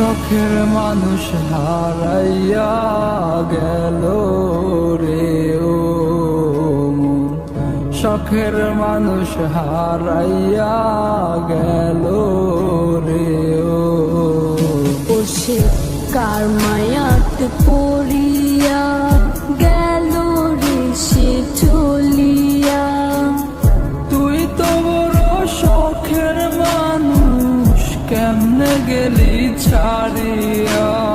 শখের মানুষ হারাইয়া গেল রে ও শখের মানুষ হারাইয়া গেল রে ও কার মায়াত পড়িয়া ছাড়িয়া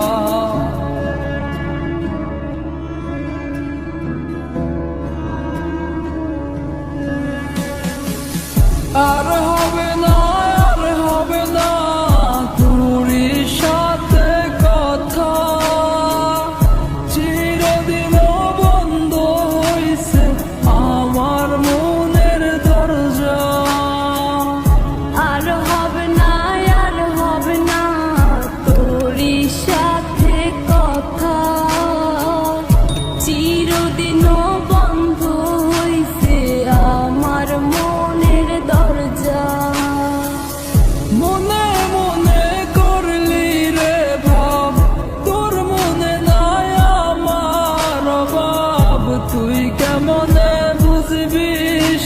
জীবনে বুঝবি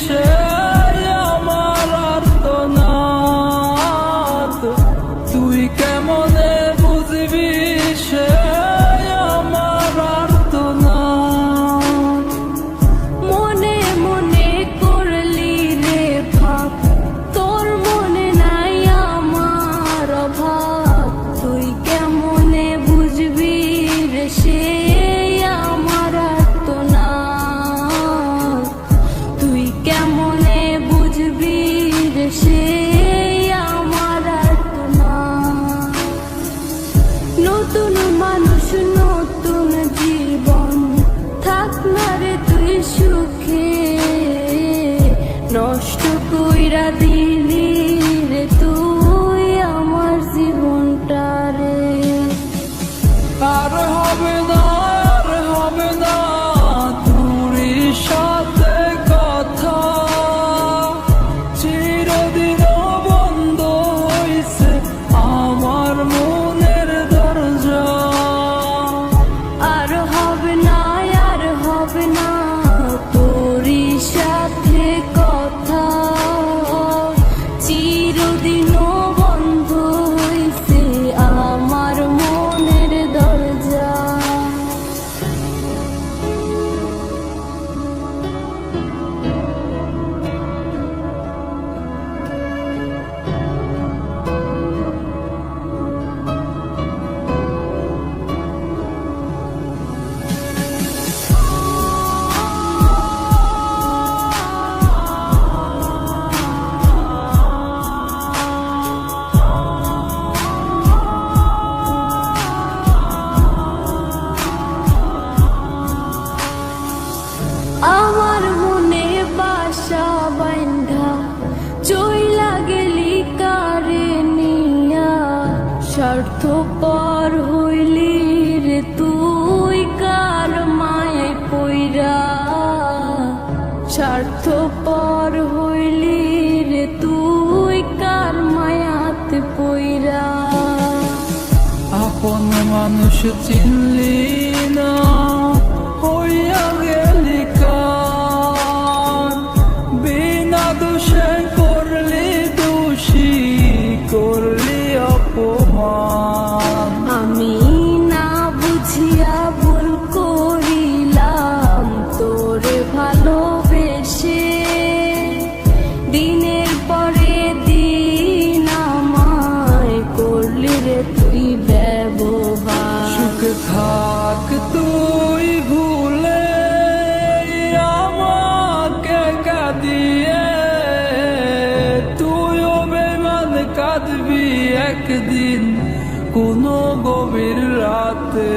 সে নষ্ট কইরা দিলি। স্বার্থপর হইলি রে তুই কার মায়ায় পইরা? স্বার্থপর হইলি রে তুই কার মায়াতে পইরা? আপন মানুষ চিনলি না, হইয়া একদিন কোনো গভীর রাতে